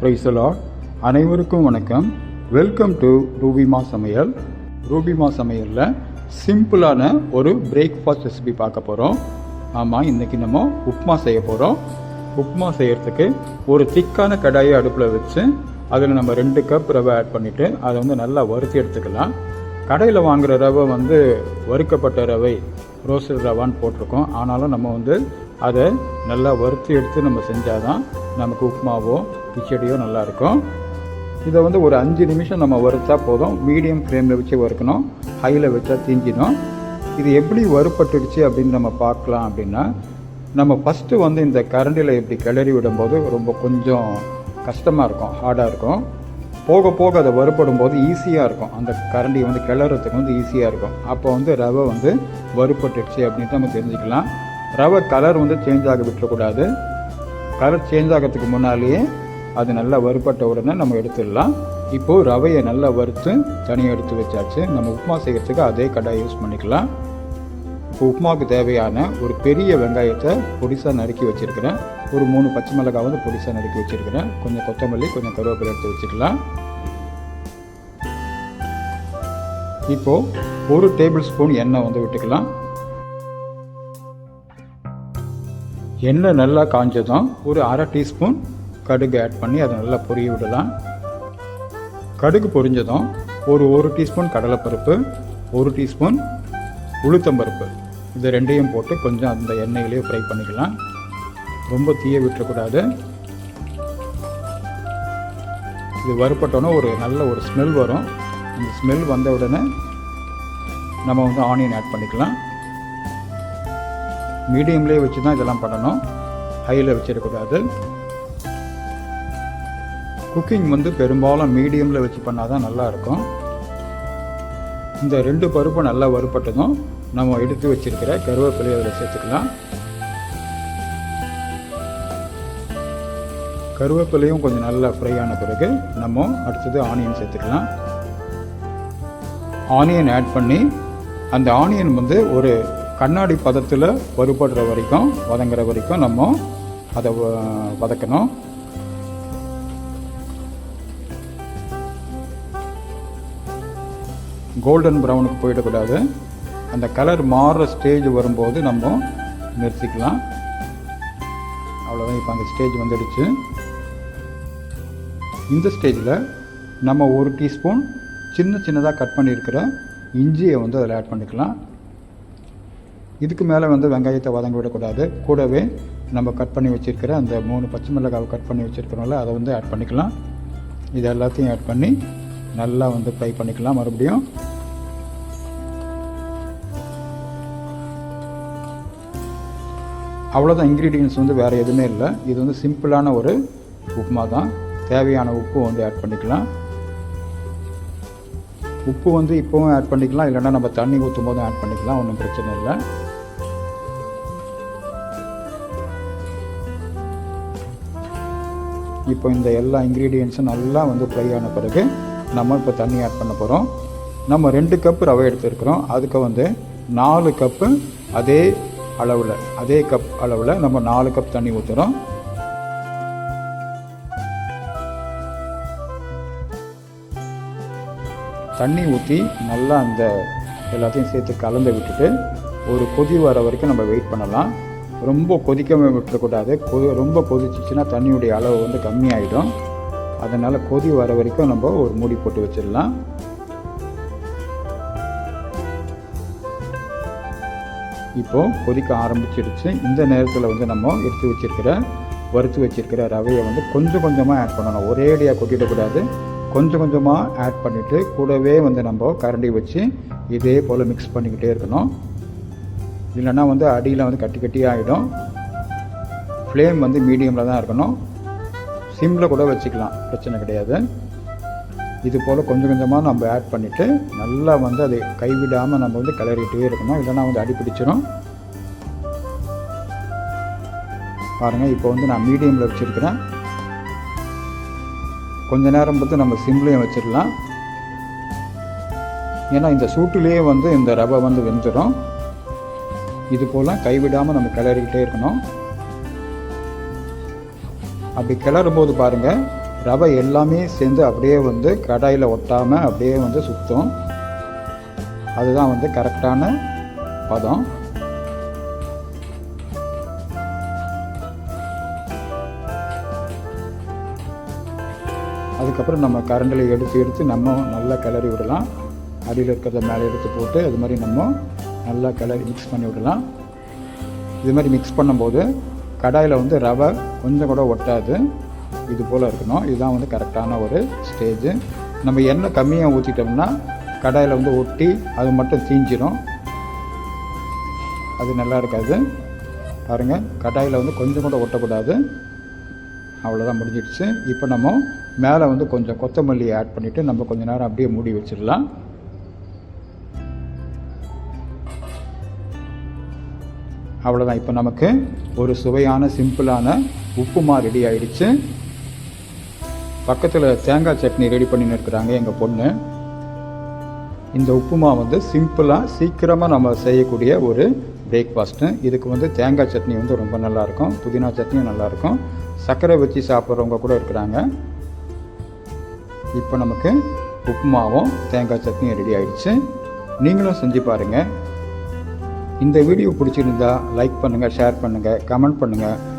பிரைசலா அனைவருக்கும் வணக்கம். Welcome to Rubima சமையல் ரூபிமா சமையலில் சிம்பிளான ஒரு பிரேக்ஃபாஸ்ட் ரெசிபி பார்க்க போகிறோம் ஆமாம் இன்றைக்கி நம்ம உப்புமா செய்ய போகிறோம் உப்புமா செய்கிறதுக்கு ஒரு திக்கான கடாயை அடுப்பில் வச்சு அதில் நம்ம ரெண்டு கப் ரவை ஆட் பண்ணிவிட்டு அதை வந்து நல்லா வறுத்து எடுத்துக்கலாம். கடையில் வாங்குகிற ரவை வந்து வறுக்கப்பட்ட ரவை ரோஸ்டட் ரவான்னு போட்டிருக்கோம். ஆனாலும் நம்ம வந்து அதை நல்லா வறுத்து எடுத்து நம்ம செஞ்சால் தான் நமக்கு உப்புமாவோ கிச்சடியோ நல்லாயிருக்கும். இதை வந்து ஒரு அஞ்சு நிமிஷம் நம்ம வறுத்தா போதும். மீடியம் ஃப்ளேமில் வச்சு வறுக்கணும். ஹையில் வச்சா தீஞ்சிடும். இது எப்படி வறுப்பட்டுடுச்சு அப்படின்னு நம்ம பார்க்கலாம் அப்படின்னா நம்ம ஃபஸ்ட்டு வந்து இந்த கரண்டியில் இப்படி கிளறி விடும்போது ரொம்ப கொஞ்சம் கஷ்டமாக இருக்கும் ஹார்டாக இருக்கும். போக போக அதை வறுப்படும் போது ஈஸியாக இருக்கும். அந்த கரண்டி வந்து கிளறதுக்கு வந்து ஈஸியாக இருக்கும். அப்போ வந்து ரவை வந்து வறுப்பட்டுடுச்சு அப்படின்ட்டு நம்ம தெரிஞ்சுக்கலாம். ரவை கலர் வந்து சேஞ்ச் ஆக விட்டுறக்கூடாது. கலர் சேஞ்ச் ஆகிறதுக்கு முன்னாலேயே அது நல்லா வறுப்பட்ட உடனே நம்ம எடுத்துடலாம். இப்போது ரவையை நல்லா வறுத்து தனியாக எடுத்து வச்சாச்சு. நம்ம உப்புமா செய்கிறதுக்கு அதே கடாய் யூஸ் பண்ணிக்கலாம். இப்போ உப்புமாவுக்கு தேவையான ஒரு பெரிய வெங்காயத்தை பொடிசாக நறுக்கி வச்சுருக்கிறேன். ஒரு மூணு பச்சை மிளகாய் வந்து பொடிசாக நறுக்கி வச்சுருக்கிறேன். கொஞ்சம் கொத்தமல்லி கொஞ்சம் கருவேப்பிலை எடுத்து வச்சுக்கலாம் இப்போது ஒரு டேபிள் ஸ்பூன் எண்ணெய் வந்து விட்டுக்கலாம். எண்ணெய் நல்லா காஞ்சதும் ஒரு அரை டீஸ்பூன் கடுகு ஆட் பண்ணி அதை நல்லா பொரிய விடலாம். கடுகு பொரிஞ்சதும் ஒரு ஒரு டீஸ்பூன் கடலைப்பருப்பு ஒரு டீஸ்பூன் உளுத்தம்பருப்பு. இது ரெண்டையும் போட்டு கொஞ்சம் அந்த எண்ணெயிலேயே ஃப்ரை பண்ணிக்கலாம். ரொம்ப தீய விட்டுறக்கூடாது. இது வறுப்பட்டோன்னே ஒரு நல்ல ஒரு ஸ்மெல் வரும். இந்த ஸ்மெல் வந்த உடனே நம்ம வந்து ஆனியன் ஆட் பண்ணிக்கலாம். மீடியம்லேயே வச்சு தான் இதெல்லாம் பண்ணணும். ஹையில் வச்சிடக்கூடாது. குக்கிங் வந்து பெரும்பாலும் மீடியமில் வச்சு பண்ணால் தான் நல்லாயிருக்கும். இந்த ரெண்டு பருப்பும் நல்லா வறுப்பட்டதும் நம்ம எடுத்து வச்சிருக்கிற கருவேப்பிலையை அதில் சேர்த்துக்கலாம். கருவேப்பிலையும் கொஞ்சம் நல்லா ஃப்ரை ஆன பிறகு நம்ம அடுத்தது ஆனியன் சேர்த்துக்கலாம். ஆனியன் ஆட் பண்ணி அந்த ஆனியன் வந்து ஒரு கண்ணாடி பதத்தில் வறுபடுற வரைக்கும் வதங்குற வரைக்கும் நம்ம அதை வ- வதக்கணும். கோல்டன் ப்ரௌனுக்கு போயிடக்கூடாது அந்த கலர் மாறுற ஸ்டேஜ் வரும்போது நம்ம நிறுத்திக்கலாம். அவ்வளோதான் இப்போ அந்த ஸ்டேஜ் வந்துடுச்சு. இந்த ஸ்டேஜில் நம்ம ஒரு டீஸ்பூன் சின்ன சின்னதாக கட் பண்ணியிருக்கிற இஞ்சியை வந்து அதில் ஆட் பண்ணிக்கலாம். இதுக்கு மேலே வந்து வெங்காயத்தை வதங்க விடக்கூடாது. கூடவே நம்ம கட் பண்ணி வச்சுருக்கிற அந்த மூணு பச்சை மிளகாவை கட் பண்ணி வச்சுருக்கிறோம்ல அதை வந்து ஆட் பண்ணிக்கலாம். இது எல்லாத்தையும் ஆட் பண்ணி நல்லா வந்து ஃப்ரை பண்ணிக்கலாம். மறுபடியும் அவ்வளோதான் இன்க்ரீடியன்ஸ் வந்து வேறு எதுவுமே இல்லை. இது வந்து சிம்பிளான ஒரு உப்புமா தான் தேவையான உப்பு வந்து ஆட் பண்ணிக்கலாம். உப்பு வந்து இப்போவும் ஆட் பண்ணிக்கலாம். இல்லைன்னா நம்ம தண்ணி ஊற்றும் போதும் ஆட் பண்ணிக்கலாம். ஒன்றும் பிரச்சனை இல்லை. இப்போ இந்த எல்லா இன்க்ரீடியன்ஸும் நல்லா வந்து ஃப்ரை ஆன பிறகு நம்ம இப்போ தண்ணி ஆட் பண்ண போகிறோம் நம்ம ரெண்டு கப் ரவை எடுத்துருக்குறோம். அதுக்கு வந்து நாலு கப்பு அதே அளவில் அதே கப் அளவில் நம்ம நாலு கப் தண்ணி ஊற்றுறோம் தண்ணி ஊற்றி நல்லா அந்த எல்லாத்தையும் சேர்த்து கலந்து விட்டுட்டு ஒரு கொதி வர வரைக்கும் நம்ம வெயிட் பண்ணலாம். ரொம்ப கொதிக்க விட்டுறக்கூடாது. கொ ரொம்ப கொதிச்சிச்சுன்னா தண்ணியுடைய அளவு வந்து கம்மியாயிடும். அதனால் கொதி வர வரைக்கும் நம்ம ஒரு மூடி போட்டு வச்சிடலாம். இப்போது கொதிக்க ஆரம்பிச்சிடுச்சு. இந்த நேரத்தில் வந்து நம்ம எடுத்து வச்சிருக்கிற வறுத்து வச்சிருக்கிற ரவையை வந்து கொஞ்சம் கொஞ்சமாக ஆட் பண்ணணும். ஒரேடியாக கொட்டிடக்கூடாது கொஞ்சம் கொஞ்சமாக ஆட் பண்ணிவிட்டு கூடவே வந்து நம்ம கரண்டி வச்சு இதே போல் மிக்ஸ் பண்ணிக்கிட்டே இருக்கணும். இல்லைன்னா வந்து அடியில் வந்து கட்டி கட்டி ஆகிடும் ஃப்ளேம் வந்து மீடியமில் தான் இருக்கணும். சிம்மில் கூட வச்சுக்கலாம். பிரச்சனை கிடையாது. இது போல் கொஞ்சம் கொஞ்சமாக நம்ம ஆட் பண்ணிவிட்டு நல்லா வந்து அதை கைவிடாமல் நம்ம வந்து கிளறிட்டே இருக்கணும். இல்லைனா வந்து அடிப்பிடிச்சிடும் பாருங்கள் இப்போ வந்து நான் மீடியமில் வச்சுருக்கிறேன். கொஞ்ச நேரம் பார்த்து நம்ம சிம்லேயும் வச்சிடலாம். ஏன்னா இந்த சூட்டுலேயே வந்து இந்த ரவை வந்து வெந்துடும் இது போல் கைவிடாமல் நம்ம கிளறிக்கிட்டே இருக்கணும். அப்படி கிளறும் போது பாருங்கள் ரவை எல்லாமே சேர்ந்து அப்படியே வந்து கடாயில் ஒட்டாமல் அப்படியே வந்து சுற்றும் அதுதான் வந்து கரெக்டான பதம். அதுக்கப்புறம் நம்ம கரண்டில் எடுத்து எடுத்து நம்ம நல்லா கிளறி விடலாம். அடியில் இருக்கிறத மேலே எடுத்து போட்டு அது மாதிரி நம்ம நல்லா கிளறி மிக்ஸ் பண்ணி விடலாம். இது மாதிரி மிக்ஸ் பண்ணும்போது கடாயில் வந்து ரவை கொஞ்சம் கூட ஒட்டாது. இது போல் இருக்கணும். இதுதான் வந்து கரெக்டான ஒரு ஸ்டேஜு நம்ம எண்ணெய் கம்மியாக ஊற்றிட்டோம்னா கடாயில் வந்து ஒட்டி அது மட்டும் தீஞ்சிடும் அது நல்லா இருக்காது. பாருங்கள் கடாயில் வந்து கொஞ்சம் கூட ஒட்டக்கூடாது. அவ்வளோதான் முடிஞ்சிடுச்சு. இப்போ நம்ம மேலே வந்து கொஞ்சம் கொத்தமல்லி ஆட் பண்ணிவிட்டு நம்ம கொஞ்சம் நேரம் அப்படியே மூடி வச்சிடலாம். அவ்வளோதான் இப்போ நமக்கு ஒரு சுவையான சிம்பிளான உப்புமா ரெடி ஆயிடுச்சு. பக்கத்தில் தேங்காய் சட்னி ரெடி பண்ணின்னு இருக்கிறாங்க எங்கள் பொண்ணு. இந்த உப்புமா வந்து சிம்பிளாக சீக்கிரமாக நம்ம செய்யக்கூடிய ஒரு பிரேக்ஃபாஸ்ட்டு இதுக்கு வந்து தேங்காய் சட்னி வந்து ரொம்ப நல்லாயிருக்கும். புதினா சட்னியும் நல்லாயிருக்கும். சர்க்கரை வச்சு சாப்பிட்றவங்க கூட இருக்கிறாங்க. இப்போ நமக்கு உப்புமாவும் தேங்காய் சட்னியும் ரெடி ஆயிடுச்சு. நீங்களும் செஞ்சு பாருங்கள் இந்த வீடியோ பிடிச்சிருந்தா லைக் பண்ணுங்கள் ஷேர் பண்ணுங்கள் கமெண்ட் பண்ணுங்கள்